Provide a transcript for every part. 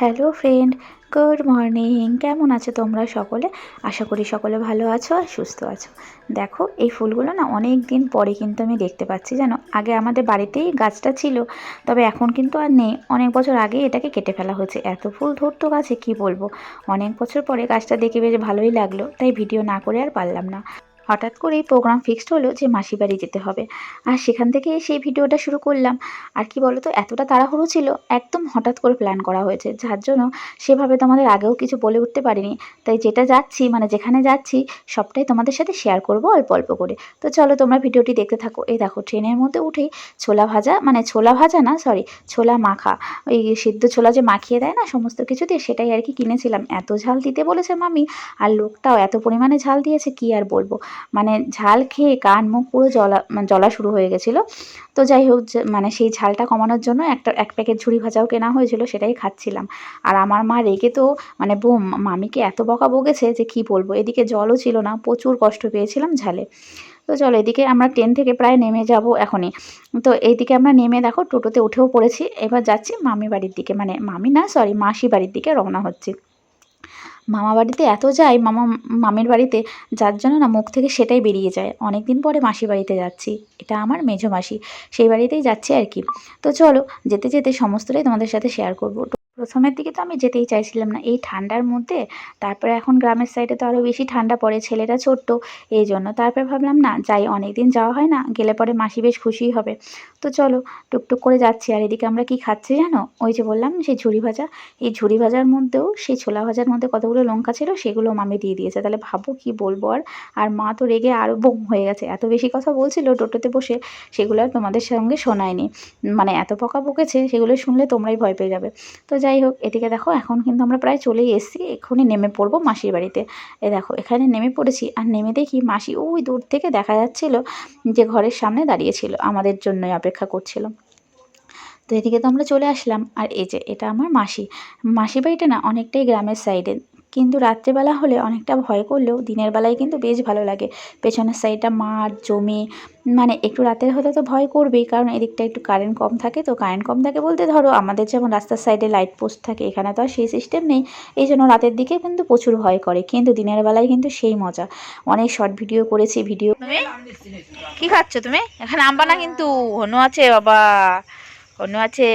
Hello friend, good morning. কেমন আছো তোমরা সকলে? আশা করি সকলে ভালো আছো আর সুস্থ আছো। দেখো, এই ফুলগুলো না অনেক দিন পরে কিন্তু আমি দেখতে পাচ্ছি, জানো? আগে আমাদের বাড়িতেই গাছটা ছিল, তবে এখন কিন্তু আর নেই। অনেক বছর আগে এটাকে কেটে ফেলা হয়েছে। এত ফুল ধরতো গাছে, কি বলব? অনেক বছর পরে গাছটা দেখে বেশ ভালোই লাগল, তাই ভিডিও না করে আর পারলাম না। হঠাৎ করেই প্রোগ্রাম ফিক্সড হলো যে মাসি বাড়ি যেতে হবে। আর সেখান থেকে সেই ভিডিওটা শুরু করলাম। আর কি বলতো, এতটা তাড়াহুড়ো ছিল, একদম হঠাৎ করে প্ল্যান করা হয়েছে। যার জন্য সেভাবে তোমাদের আগেও কিছু বলে উঠতে পারিনি। তাই যেটা যাচ্ছি মানে যেখানে যাচ্ছি, সবটাই তোমাদের সাথে শেয়ার করব অল্প অল্প করে। তো চলো তোমরা ভিডিওটি দেখতে থাকো। এই দেখো, ট্রেনের মধ্যে উঠেই ছোলা ভাজা মানে ছোলা ভাজা না সরি ছোলা মাখা। ওই সিদ্ধ ছোলা যে মাখিয়ে দেয় না, সমস্ত কিছু দিয়ে সেটাই আর কি কিনেছিলাম। এত ঝাল দিতে বলেছে মামি, আর লোকটাও এত পরিমাণে ঝাল দিয়েছে, কি আর বলব। মানে ঝাল খেয়ে কান মুখ পুরো জলা মানে জ্বলা শুরু হয়ে গেছিল। তো যাই হোক মানে সেই ঝালটা কমানোর জন্য একটা, এক প্যাকেট ঝুড়ি ভাজাও কেনা হয়েছিল, সেটাই খাচ্ছিলাম। আর আমার মা রেগে তো মানে বোম মামিকে এত বকা বকেছে যে কি বলব? এদিকে জলও ছিল না, প্রচুর কষ্ট পেয়েছিলাম ঝালে। তো চলো, এদিকে আমরা ট্রেন থেকে প্রায় নেমে যাব এখনই। তো এইদিকে আমরা নেমে দেখো, টোটোতে উঠেও পড়েছি। এবার যাচ্ছি মামি বাড়ির দিকে মানে মামি না সরি মাসি বাড়ির দিকে রওনা হচ্ছি। মামা বাড়িতে এত যাই, মামা, মামের বাড়িতে, যার জন্য না মুখ থেকে সেটাই বেরিয়ে যায়। অনেক দিন পরে মাসি বাড়িতে যাচ্ছি। এটা আমার মেঝো মাসি। সেই বাড়িতেই যাচ্ছি আর কি। তো চলো, যেতে যেতে সমস্তটাই তোমাদের সাথে শেয়ার করব। প্রথমের দিকে তো আমি যেতেই চাইছিলাম না। এই ঠান্ডার মধ্যে তারপরে এখন গ্রামের সাইডে তো আরও বেশি ঠান্ডা পড়ে ছেলেটা ছোট্ট, এই জন্য তারপরে ভাবলাম, না, যাই অনেক দিন যাওয়া হয় না, গেলে পরে মাসি বেশ খুশিই হবে। তো চলো, টুকটুক করে যাচ্ছি, আর এদিকে আমরা কি খাচ্ছি জানো? ওই যে বললাম, সেই ঝুড়ি ভাজা। এই ঝুড়ি ভাজার মধ্যেও, সেই ছোলা ভাজার মধ্যে কতগুলো লঙ্কা ছিল, সেগুলো মামি দিয়ে দিয়েছে। তাহলে ভাবো কি বলব আর? আর মা তো রেগে আরও বোম হয়ে গেছে। এত বেশি কথা বলছিল, টোটোতে বসে সেগুলো আর তোমাদের সঙ্গে শোনায়নি। মানে এত পকা বকেছে, সেগুলো শুনলে তোমরাই ভয় পেয়ে যাবে। তো যাই হোক এদিকে দেখো এখন কিন্তু আমরা প্রায় চলেই এসেছি। এক্ষুনি নেমে পড়ব মাসির বাড়িতে। এ দেখো, এখানে নেমে পড়েছি আর নেমে দেখি মাসি ওই দূর থেকে দেখা যাচ্ছিল যে ঘরের সামনে দাঁড়িয়েছিল আমাদের জন্যই অপেক্ষা করছিল। তো এদিকে তো আমরা চলে আসলাম। আর এই যে, এটা আমার মাসি। মাসি বাড়িটা না অনেকটাই গ্রামের সাইডে কিন্তু রাত্রেবেলা হলে অনেকটা ভয় করলেও দিনের বেলায় কিন্তু বেশ ভালো লাগে। পেছনের সাইডটা মাঠ, জমি মানে একটু রাতের হলে তো ভয় করবেই, কারণ এদিকটা একটু কারেন্ট কম থাকে। তো কারেন্ট কম থাকে বলতে ধরো আমাদের যেমন রাস্তার সাইডে লাইট পোস্ট থাকে, এখানে তো আর সেই সিস্টেম নেই। এই জন্য রাতের দিকে কিন্তু প্রচুর ভয় করে, কিন্তু দিনের বেলায় কিন্তু সেই মজা। অনেক শর্ট ভিডিও করেছি ভিডিও কি খাচ্ছ তুমি? এখানে আম্বা না কিন্তু, হনু আছে বাবা, হনু আছে।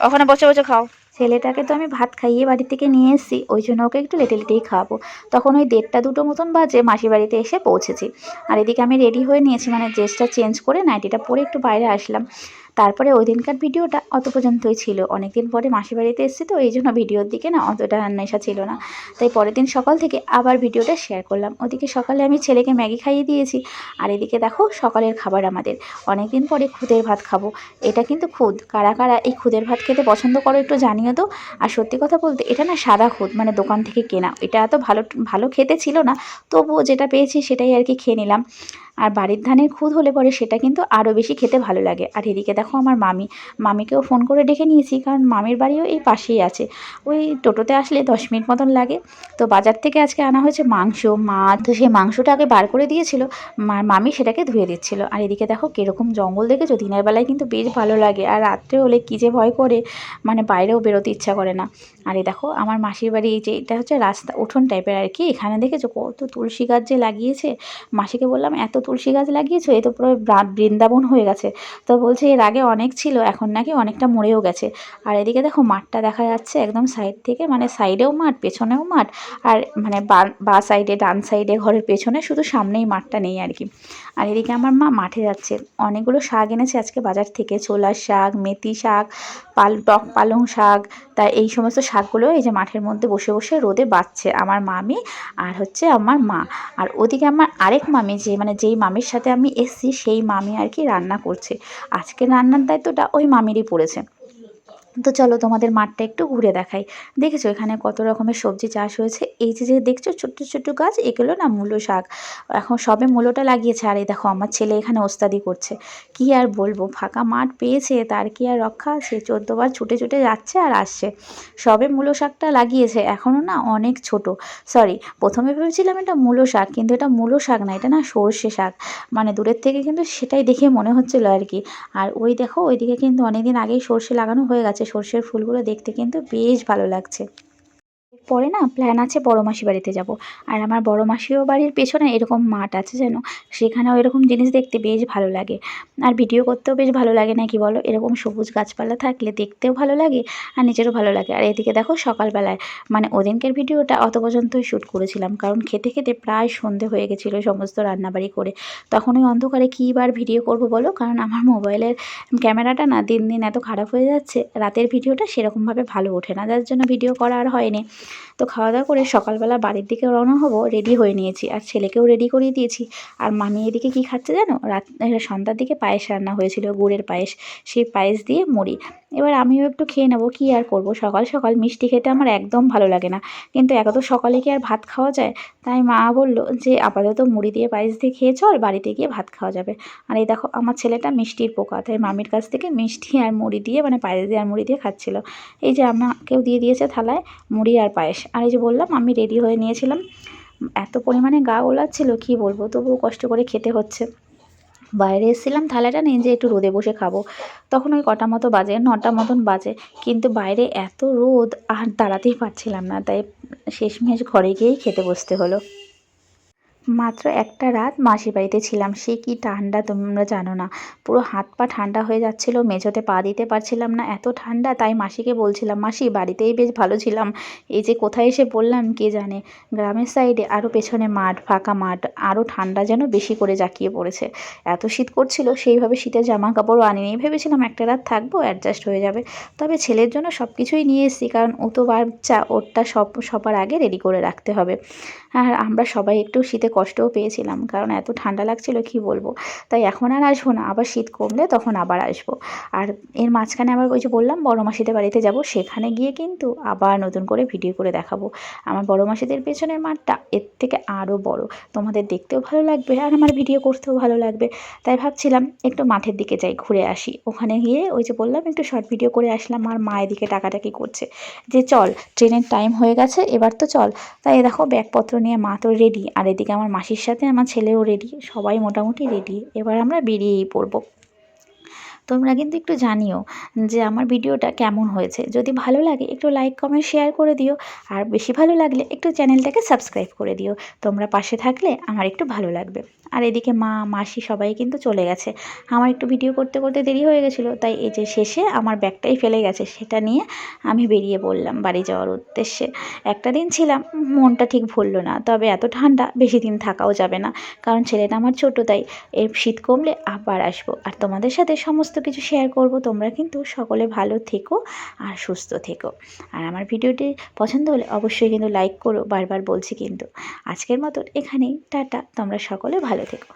ওখানে বসে বসে খাও। ছেলেটাকে তো আমি ভাত খাইয়ে বাড়ি থেকে নিয়ে এসেছি, ওই জন্য ওকে একটু লেটে লেটেই খাওয়াবো। তখন ওই দেড়টা দুটো মতন বাজে মাসি বাড়িতে এসে পৌঁছেছি। আর এদিকে আমি রেডি হয়ে নিয়েছি মানে ড্রেসটা চেঞ্জ করে নাইটিটা পরে একটু বাইরে আসলাম। তারপরে ওই দিনকার ভিডিওটা অত পর্যন্তই ছিল। অনেক দিন পরে মাসি বাড়িতে এসেছি তো এই জন্য ভিডিওর দিকে না অতটা নেশা ছিল না। তাই পরের দিন সকাল থেকে আবার ভিডিওটা শেয়ার করলাম। ওদিকে সকালে আমি ছেলেকে ম্যাগি খাইয়ে দিয়েছি। আর এদিকে দেখো সকালের খাবার আমাদের। অনেক দিন পরে খুদের ভাত খাব। এটা কিন্তু খুদ। কারা কারা এই খুদের ভাত খেতে পছন্দ করো একটু জানিও তো। আর সত্যি কথা বলতে এটা না সাদা খুদ মানে দোকান থেকে কেনা। এটা এত ভালো ভালো খেতে ছিল না। তবুও যেটা পেয়েছি সেটাই আর কি খেয়ে নিলাম। আর বাড়ির ধানের খুদ হলে পরে সেটা কিন্তু আরও বেশি খেতে ভালো লাগে। আর এদিকে দেখো আমার মামি, মামিকেও ফোন করে ডেকে নিয়েছি, কারণ মামির বাড়িও এই পাশেই আছে। ওই টোটোতে আসলে দশ মিনিট মতন লাগে। তো বাজার থেকে আজকে আনা হয়েছে মাংস মাছ তো সেই মাংসটা আগে বার করে দিয়েছিল মামি সেটাকে ধুয়ে দিচ্ছিল। আর এদিকে দেখো কীরকম জঙ্গল দেখেছ, দিনের বেলায় কিন্তু বেশ ভালো লাগে। আর রাত্রে হলে কী যে ভয় করে মানে বাইরেও বেরোতে ইচ্ছা করে না। আর এই দেখো আমার মাসির বাড়ি এই যে, এটা হচ্ছে রাস্তা, উঠোন টাইপের আর কি। এখানে দেখেছ কত তুলসী গাছ যে লাগিয়েছে। মাসিকে বললাম, এত তুলসী গাছ লাগিয়েছো? এ তো পুরো বৃন্দাবন হয়ে গেছে। তো বলছে, এর আগে অনেক ছিল, এখন নাকি অনেকটা মরেও গেছে। আর এদিকে দেখো মাঠটা দেখা যাচ্ছে একদম সাইড থেকে মানে সাইডেও মাঠ, পেছনেও মাঠ। আর মানে বা সাইডে ডান সাইডে ঘরের পেছনে শুধু সামনেই মাঠটা নেই আর কি। আর এদিকে আমার মা মাঠে যাচ্ছে। অনেকগুলো শাক এনেছে আজকে বাজার থেকে, ছোলার শাক, মেথি শাক, পাল, টক পালং শাক তা এই সমস্ত শাকগুলো এই যে মাঠের মধ্যে বসে বসে রোদে বাঁচছে আমার মামি আর হচ্ছে আমার মা। আর ওদিকে আমার আরেক মামি যে মানে যেই মামির সাথে আমি এসছি সেই মামি আর কি রান্না করছে। আজকে রান্নার দায়িত্বটা ওই মামিরই পড়েছে। তো চলো তোমাদের মাঠটা একটু ঘুরে দেখাই। দেখেছ এখানে কত রকমের সবজি চাষ হয়েছে? এই যে যে দেখছ ছোট্ট ছোট্ট গাছ, এগুলো না মূলো শাক। এখন সবে মূলোটা লাগিয়েছে। আর এই দেখো, আমার ছেলে এখানে ওস্তাদি করছে। কি আর বলব, ফাঁকা মাঠ পেয়েছে, তার কি আর রক্ষা? আছে চোদ্দবার ছুটে ছুটে যাচ্ছে আর আসছে। সবে মূলো শাকটা লাগিয়েছে এখনও না অনেক ছোট। সরি প্রথমে ভেবেছিলাম এটা মূলো শাক, কিন্তু এটা মূলো শাক না, এটা না সর্ষে শাক। মানে দূরের থেকে কিন্তু সেটাই দেখে মনে হচ্ছিল আর কি। আর ওই দেখো, ওইদিকে কিন্তু অনেকদিন আগেই সর্ষে লাগানো হয়ে গেছে। আছে সর্ষের ফুলগুলো দেখতে কিন্তু বেশ ভালো লাগছে। পরে না প্ল্যান আছে বড় মাসি বাড়িতে যাব। আর আমার বড় মাসিও বাড়ির পেছনে এরকম মাঠ আছে যেন, সেখানেও এরকম জিনিস দেখতে বেশ ভালো লাগে। আর ভিডিও করতেও বেশ ভালো লাগে নাকি বলো? এরকম সবুজ গাছপালা থাকলে দেখতেও ভালো লাগে আর নিজেরও ভালো লাগে। আর এদিকে দেখো সকালবেলায় মানে ওদিনকের ভিডিওটা অত পর্যন্তই শ্যুট করেছিলাম, কারণ খেতে খেতে প্রায় সন্ধে হয়ে গেছিল সমস্ত রান্নাবাড়ি করে। তখন ওই অন্ধকারে কী বার ভিডিও করব বলো? কারণ আমার মোবাইলের ক্যামেরাটা না দিন দিন এত খারাপ হয়ে যাচ্ছে, রাতের ভিডিওটা সেরকমভাবে ভালো ওঠে না। যার জন্য ভিডিও করা আর হয়নি। তো খাওয়া দাওয়া করে সকালবেলা বাড়ির দিকে রওনা হব রেডি হয়ে নিয়েছি। আর ছেলেকেও রেডি করিয়ে দিয়েছি। আর মামি এদিকে কী খাচ্ছে জানো? রাত সন্ধ্যার দিকে পায়েস রান্না হয়েছিল, গুড়ের পায়েস। সেই পায়েস দিয়ে মুড়ি। এবার আমিও একটু খেয়ে নেব, কী আর করব? সকাল সকাল মিষ্টি খেতে আমার একদম ভালো লাগে না। কিন্তু এত সকালে কি আর ভাত খাওয়া যায়? তাই মা বলল যে, আপাতত মুড়ি দিয়ে পায়েস দিয়ে খেয়ে চল বাড়িতে গিয়ে ভাত খাওয়া যাবে। আর এই দেখো, আমার ছেলেটা মিষ্টির পোকা, তাই মামির কাছ থেকে মিষ্টি আর মুড়ি দিয়ে মানে পায়েস দিয়ে আর মুড়ি দিয়ে খাচ্ছিল। এই যে আমাকেও দিয়ে দিয়েছে থালায় মুড়ি আর পায়েস। আর এই যে বললাম, আমি রেডি হয়ে নিয়েছিলাম। এত পরিমাণে গা গোলাচ্ছিল কী বলব? তবুও কষ্ট করে খেতে হচ্ছে। বাইরে এসেছিলাম, থালাটা নিয়ে যে একটু রোদে বসে খাব। তখন ওই কটা মতো বাজে, নটা মতন বাজে। কিন্তু বাইরে এত রোদ, আর দাঁড়াতেই পারছিলাম না। তাই শেষমেশ ঘরে গিয়েই খেতে বসতে হলো। মাত্র একটা রাত মাসির বাড়িতে ছিলাম। সে কি ঠান্ডা তোমরা জানো না। পুরো হাত পা ঠান্ডা হয়ে যাচ্ছিল, মেঝোতে পা দিতে পারছিলাম না। এত ঠান্ডা, তাই মাসিকে বলছিলাম, মাসি, বাড়িতেই বেশ ভালো ছিলাম। এই যে কোথায় এসে বললাম কে জানে? গ্রামের সাইডে আরও পেছনে মাঠ, ফাঁকা মাঠ আরও ঠান্ডা যেন বেশি করে জাঁকিয়ে পড়েছে। এত শীত করছিল, সেইভাবে শীতের জামা কাপড়ও আনিনি। ভেবেছিলাম একটা রাত থাকব, অ্যাডজাস্ট হয়ে যাবে। তবে ছেলের জন্য সব কিছুই নিয়ে এসেছি, কারণ ও তো বাচ্চা, ওরটা সব, সবার আগে রেডি করে রাখতে হবে। আর আমরা সবাই একটু শীতে কষ্টও পেয়েছিলাম, কারণ এত ঠান্ডা লাগছিল, কি বলব? তাই এখন আর আসব না, আবার শীত কমলে তখন আবার আসব। আর এর মাঝখানে আবার ওই যে বললাম, বড় মাসিদের বাড়িতে যাব, সেখানে গিয়ে কিন্তু আবার নতুন করে ভিডিও করে দেখাবো। আমার বড় মাসিদের পেছনের মাঠটা এর থেকে আরও বড়। তোমাদের দেখতেও ভালো লাগবে, আর আমার ভিডিও করতেও ভালো লাগবে। তাই ভাবছিলাম একটু মাঠের দিকে যাই, ঘুরে আসি। ওখানে গিয়ে ওই যে বললাম, একটু শর্ট ভিডিও করে আসলাম, আর মায়ের দিকে টাকাটাকি করছে। যে চল, ট্রেনের টাইম হয়ে গেছে, এবার তো চল। তাই দেখো, ব্যাগপত্র নিয়ে মা তো রেডি আর এদিকে আমার মাসির সাথে আমার ছেলেও রেডি সবাই মোটামুটি রেডি এবার আমরা বেরিয়েই পড়ব। তোমরা কিন্তু একটু জানিও যে আমার ভিডিওটা কেমন হয়েছে। যদি ভালো লাগে একটু লাইক কমেন্ট শেয়ার করে দিও। আর বেশি ভালো লাগলে একটু চ্যানেলটাকে সাবস্ক্রাইব করে দিও। তোমরা পাশে থাকলে আমার একটু ভালো লাগবে। আর এদিকে মা, মাসি সবাই কিন্তু চলে গেছে। আমার একটু ভিডিও করতে করতে দেরি হয়ে গেছিল। তাই এই যে শেষে আমার ব্যাগটাই ফেলে গেছে। সেটা নিয়ে আমি বেরিয়ে পড়লাম বাড়ি যাওয়ার উদ্দেশ্যে। একটা দিন ছিলাম, মনটা ঠিক ভরলো না। তবে এত ঠান্ডা, বেশি দিন থাকাও যাবে না। কারণ ছেলেটা আমার ছোটো, তাই এর শীত কমলে আবার আসব। আর তোমাদের সাথে সমস্ত কিছু শেয়ার করব। তোমরা কিন্তু সকলে ভালো থেকো আর সুস্থ থেকো। আর আমার ভিডিওটি পছন্দ হলে অবশ্যই কিন্তু লাইক করো। বারবার বলছি কিন্তু। আজকের মতন এখানেই। টাটা। তোমরা সকলে ভালো থেকো।